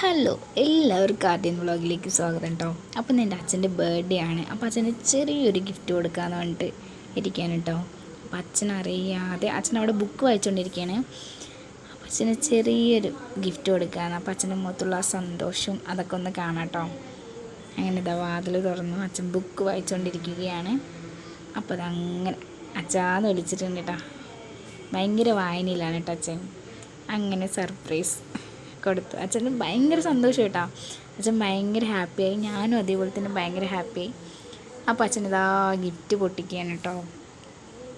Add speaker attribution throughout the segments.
Speaker 1: Hello എല്ലാവർക്കും ആദ്യം വ്ളോഗിലേക്ക് സ്വാഗതം കേട്ടോ അപ്പം എന്റെ അച്ഛന്റെ ബർത്ത്ഡേ ആണ്. അപ്പോൾ അച്ഛന് ചെറിയൊരു ഗിഫ്റ്റ് കൊടുക്കാമെന്ന് പറഞ്ഞിട്ട് ഇരിക്കുകയാണ് കേട്ടോ അപ്പം അച്ഛനറിയാതെ അച്ഛൻ അവിടെ ബുക്ക് വായിച്ചുകൊണ്ടിരിക്കുകയാണ് അപ്പം അച്ഛന് ചെറിയൊരു ഗിഫ്റ്റ് കൊടുക്കാമെന്ന് അപ്പം അച്ഛന്റെ മുഖത്തുള്ള ആ സന്തോഷവും അതൊക്കെ ഒന്ന് കാണാം കേട്ടോ അങ്ങനെ ഇതാ വാതിൽ തുറന്നു. അച്ഛൻ ബുക്ക് വായിച്ചുകൊണ്ടിരിക്കുകയാണ് അപ്പോൾ അതങ്ങനെ അച്ഛാന്ന് വിളിച്ചിട്ടുണ്ട് കേട്ടോ ഭയങ്കര വായനയിലാണ് കേട്ടോ അച്ഛൻ. അങ്ങനെ സർപ്രൈസ് കൊടുത്തു. അച്ഛന് ഭയങ്കര സന്തോഷം കേട്ടോ. അച്ഛൻ ഭയങ്കര ഹാപ്പിയായി ഞാനും അതേപോലെ തന്നെ ഭയങ്കര ഹാപ്പിയായി അപ്പോൾ അച്ഛൻ ഇതാ ഗിഫ്റ്റ് പൊട്ടിക്കുകയാണ് കേട്ടോ.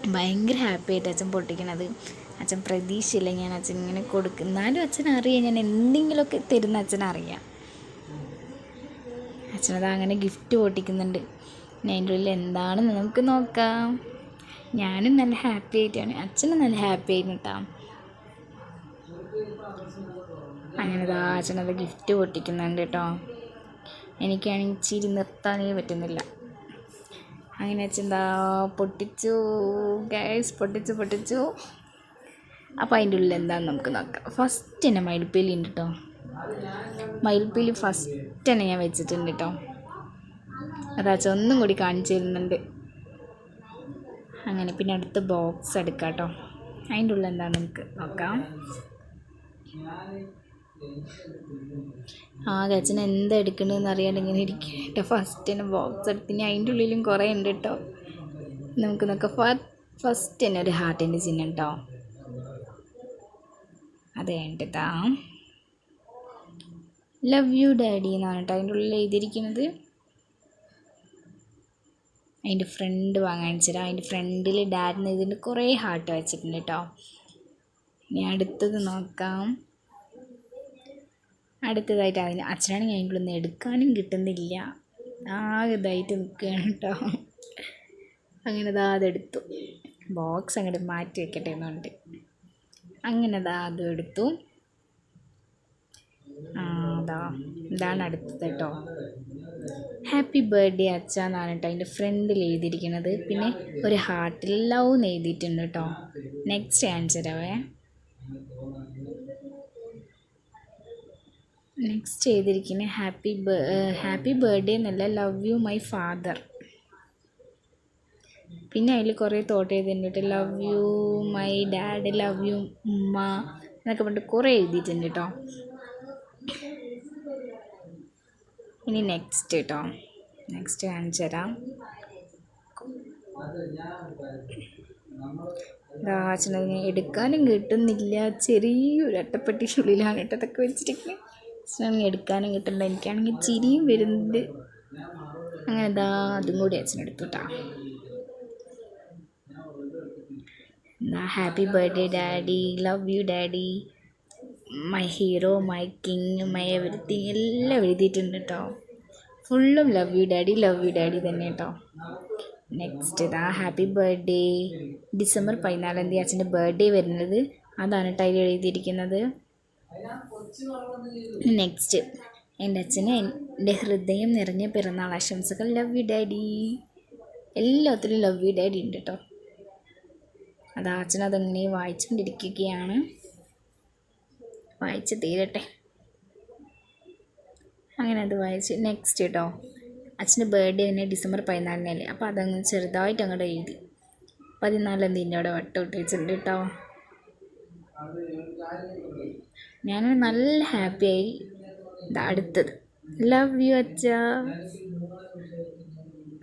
Speaker 1: ഭയങ്കര ഹാപ്പി ആയിട്ട് അച്ഛൻ പൊട്ടിക്കണത്. അച്ഛൻ പ്രതീക്ഷയില്ല ഞാൻ അച്ഛൻ ഇങ്ങനെ കൊടുക്കും. എന്നാലും അച്ഛൻ അറിയാം. ഞാൻ എന്തെങ്കിലുമൊക്കെ തരുന്ന അച്ഛൻ അറിയാം. അച്ഛനത് അങ്ങനെ ഗിഫ്റ്റ് പൊട്ടിക്കുന്നുണ്ട്. അതിന്റെ ഉള്ളിൽ എന്താണെന്ന് നമുക്ക് നോക്കാം. ഞാനും നല്ല ഹാപ്പി ആയിട്ടാണ്. അച്ഛനും നല്ല ഹാപ്പി ആയിരുന്നു കേട്ടോ. അങ്ങനെ അച്ഛനത് ഗിഫ്റ്റ് പൊട്ടിക്കുന്നുണ്ട് കേട്ടോ എനിക്കാണെങ്കിൽ ചിരി നിർത്താനേ പറ്റുന്നില്ല. അങ്ങനെ വെച്ചെന്താ പൊട്ടിച്ചു. ഗ്യാസ് പൊട്ടിച്ചു പൊട്ടിച്ചു. അപ്പോൾ അതിന്റെ ഉള്ളിൽ എന്താണെന്ന് നമുക്ക് നോക്കാം. ഫസ്റ്റ് തന്നെ മയിൽപ്പീലി ഉണ്ട് കേട്ടോ മയിൽപ്പീലി ഫസ്റ്റ് തന്നെ ഞാൻ വെച്ചിട്ടുണ്ട് കേട്ടോ അതാച്ച ഒന്നും കൂടി കാണിച്ചു തരുന്നുണ്ട്. അങ്ങനെ പിന്നെ അടുത്ത ബോക്സ് എടുക്കാം കേട്ടോ അതിന്റെ ഉള്ളിൽ എന്താണെന്ന് നമുക്ക് നോക്കാം. ആകെ കച്ചൻ എന്താ എടുക്കണമെന്ന് അറിയാണ്ട് ഇങ്ങനെ ഇരിക്കുക കേട്ടോ. ഫസ്റ്റ് തന്നെ ബോക്സ് എടുത്ത് ഇനി അതിന്റെ ഉള്ളിലും കുറേ ഉണ്ട് കേട്ടോ. നമുക്ക് നോക്കാം. ഫസ്റ്റ് തന്നെ ഒരു ഹാർട്ടിന്റെ ചിഹ്നം കേട്ടോ. അത് ലവ് യു ഡാഡി എന്നാണ് കേട്ടോ അതിന്റെ ഉള്ളിൽ എഴുതിയിരിക്കുന്നത്. അതിന്റെ ഫ്രണ്ട് വാങ്ങാൻ വെച്ചാൽ അതിന്റെ ഫ്രണ്ടിൽ ഡാഡിന് ഇതിന്റെ കുറേ ഹാർട്ട് വെച്ചിട്ടുണ്ട് കേട്ടോ. ഇനി അടുത്തത് നോക്കാം. അടുത്തതായിട്ട് അതിന് ഉള്ളിൽ നിന്ന് എടുക്കാനും കിട്ടുന്നില്ല. ആകെ ഇതായിട്ട് നിൽക്കുകയാണ് കേട്ടോ. അങ്ങനെ ദാ അതെടുത്തു. ബോക്സ് അങ്ങോട്ട് മാറ്റി വെക്കട്ടെ എന്നുണ്ട്. അങ്ങനെ ദാ അതും എടുത്തു. അതാ ഇതാണ് അടുത്തത് കേട്ടോ. ഹാപ്പി ബർത്ത്ഡേ അച്ഛ എന്നാണ് കേട്ടോ അതിന്റെ ഫ്രണ്ടിൽ എഴുതിയിരിക്കുന്നത് പിന്നെ ഒരു ഹാർട്ടിൽ ലവ് എന്ന് എഴുതിയിട്ടുണ്ട് കേട്ടോ. നെക്സ്റ്റ് ആൻസർ ആവേ. നെക്സ്റ്റ് ചെയ്തിരിക്കുന്നത് ഹാപ്പി ഹാപ്പി ബർത്ത്ഡേ എന്നല്ല ലവ് യു മൈ ഫാദർ പിന്നെ അതിൽ കുറേ തോട്ട് എഴുതിയിട്ടുണ്ട് love you my dad love you ഉമ്മ എന്നൊക്കെ പറഞ്ഞിട്ട് കുറേ എഴുതിയിട്ടുണ്ട് കേട്ടോ ഇനി നെക്സ്റ്റ് കേട്ടോ നെക്സ്റ്റ് കാണിച്ചു തരാം ദാച്ചനതിനെ എടുക്കാനും കിട്ടുന്നില്ല. ചെറിയൊരു അട്ടപ്പെട്ടിക്കുള്ളിലാണ് കേട്ടോ അതൊക്കെ വെച്ചിട്ടൊക്കെ എടുക്കാനും കിട്ടണ്ട എനിക്കാണെങ്കിൽ ചിരിയും വരുന്നുണ്ട്. അങ്ങനെ ദാ അതും കൂടി അച്ഛനെടുത്തു എന്താ happy birthday daddy. Love you daddy. My hero my king my everything എല്ലാം എഴുതിയിട്ടുണ്ട് കേട്ടോ ഫുള്ളും love you daddy love you daddy തന്നെ കേട്ടോ നെക്സ്റ്റ് ഇതാ ഹാപ്പി ബർത്ത്ഡേ ഡിസംബർ പതിനാലാം തീയതി അച്ഛന്റെ ബർത്ത്ഡേ വരുന്നത്. അതാണ് കേട്ടോ അതിൽ എഴുതിയിരിക്കുന്നത്. നെക്സ്റ്റ് എന്റെ അച്ഛന് എന്റെ ഹൃദയം നിറഞ്ഞ പിറന്നാൾ ആശംസകൾ. ലവ് യു ഡാഡി എല്ലാത്തിലും ലവ് യു ഡാഡി ഉണ്ട് കേട്ടോ അത് അച്ഛൻ അതങ്ങനെ വായിച്ചുകൊണ്ടിരിക്കുകയാണ് വായിച്ച് തീരട്ടെ. അങ്ങനെ അത് വായിച്ച് നെക്സ്റ്റ് കേട്ടോ അച്ഛന്റെ ബർത്ത്ഡേ തന്നെ ഡിസംബർ പതിനാലിനല്ലേ അപ്പോൾ അതങ്ങ് ചെറുതായിട്ട് അങ്ങോട്ട് എഴുതി. പതിനാലാം തീയതി അവിടെ വട്ടം ഇട്ടിട്ടുണ്ട് കേട്ടോ ഞാൻ നല്ല ഹാപ്പിയായി അടുത്തത്. ലവ് യു അച്ഛ.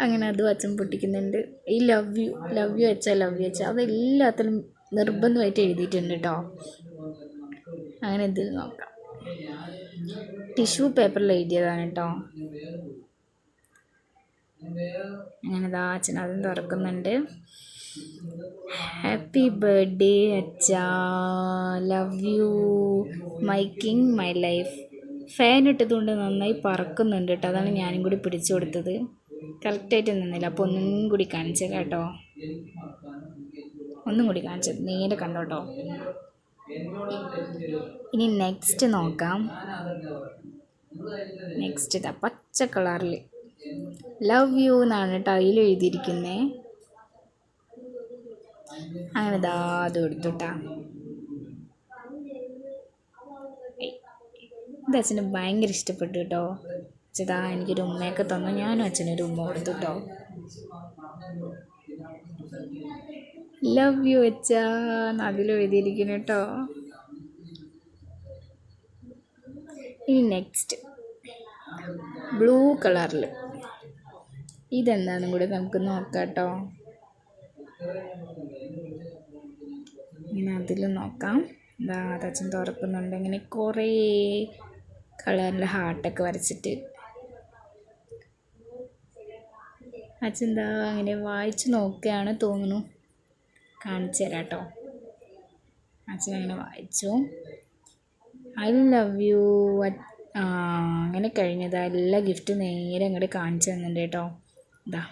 Speaker 1: അങ്ങനെ അതും അച്ഛൻ പൊട്ടിക്കുന്നുണ്ട്. ഈ ലവ് യു ലവ് യു അച്ഛ ലവ് യു അച്ഛ. അത് എല്ലാത്തിലും നിർബന്ധമായിട്ട് എഴുതിയിട്ടുണ്ട് കേട്ടോ അങ്ങനെ ഇതിൽ നോക്കാം. ടിഷ്യൂ പേപ്പറിൽ എഴുതിയതാണ് കേട്ടോ. അങ്ങനെ അച്ഛൻ അതും തുറക്കുന്നുണ്ട്. ഹാപ്പി ബർത്ത്ഡേ അച്ഛാ. Love you my king my life fan ഇട്ടതുകൊണ്ട് നന്നായി പറക്കുന്നുണ്ട് കേട്ടോ. അതാണ് ഞാനും കൂടി പിടിച്ചു കൊടുത്തത്. കറക്റ്റായിട്ട് നിന്നില്ല. അപ്പോൾ ഒന്നും കൂടി കാണിച്ചേക്കാം കേട്ടോ. ഒന്നും കൂടി കാണിച്ചത്. നേരെ കണ്ടോട്ടോ ഇനി നെക്സ്റ്റ് നോക്കാം. നെക്സ്റ്റ് ഇതാ പച്ച കളറിൽ ലവ് യു എന്നാണ് കേട്ടോ അതിൽ എഴുതിയിരിക്കുന്നത് അങ്ങനെ ഇതാ അത് കൊടുത്തുട്ടാ ഇത് അച്ഛന് ഭയങ്കര ഇഷ്ടപ്പെട്ടു കേട്ടോ അച്ഛതാ എനിക്കൊരു ഉമ്മയൊക്കെ തന്നു. ഞാനും അച്ഛനൊരു ഉമ്മ കൊടുത്തു കേട്ടോ ലവ് യു എച്ച അതിലും എഴുതിയിരിക്കുന്നു കേട്ടോ ഇനി നെക്സ്റ്റ് ബ്ലൂ കളറിൽ ഇതെന്താണെന്നും കൂടെ നമുക്ക് നോക്കാം കേട്ടോ ഇങ്ങനെ അതിൽ നോക്കാം. എന്താ അച്ഛൻ തുറക്കുന്നുണ്ട്. ഇങ്ങനെ കുറേ കളറിൽ ഹാർട്ടൊക്കെ വരച്ചിട്ട്. അച്ഛൻ എന്താ അങ്ങനെ വായിച്ചു നോക്കുകയാണ് തോന്നുന്നു. കാണിച്ചു തരാം കേട്ടോ അച്ഛൻ അങ്ങനെ വായിച്ചു. I love you. അങ്ങനെ കഴിഞ്ഞതാ. എല്ലാ ഗിഫ്റ്റും നേരെ അങ്ങോട്ട് കാണിച്ചു തന്നിട്ടുണ്ട് കേട്ടോ. ഇതാ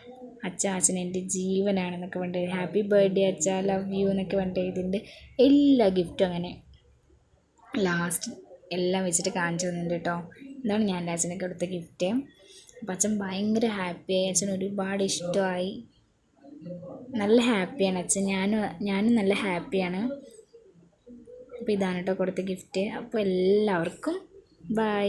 Speaker 1: അച്ഛ അച്ഛൻ എന്റെ ജീവനാണെന്നൊക്കെ പറഞ്ഞിട്ട് ഹാപ്പി ബർത്ത്ഡേ അച്ഛ. ലവ് യു എന്നൊക്കെ പറഞ്ഞിട്ട് ഇതിന്റെ എല്ലാ ഗിഫ്റ്റും അങ്ങനെ ലാസ്റ്റ് എല്ലാം വെച്ചിട്ട് കാണിച്ചു തന്നിട്ടുണ്ട് കേട്ടോ. ഇതാണ് ഞാൻ എന്റെ അച്ഛനൊക്കെ കൊടുത്ത ഗിഫ്റ്റ് അപ്പം അച്ഛൻ ഭയങ്കര ഹാപ്പിയായി അച്ഛൻ ഒരുപാട് ഇഷ്ടമായി. നല്ല ഹാപ്പിയാണ് അച്ഛൻ. ഞാനും ഞാനും നല്ല ഹാപ്പിയാണ് അപ്പോൾ ഇതാണ് കേട്ടോ കൊടുത്ത ഗിഫ്റ്റ് അപ്പോൾ എല്ലാവർക്കും ബൈ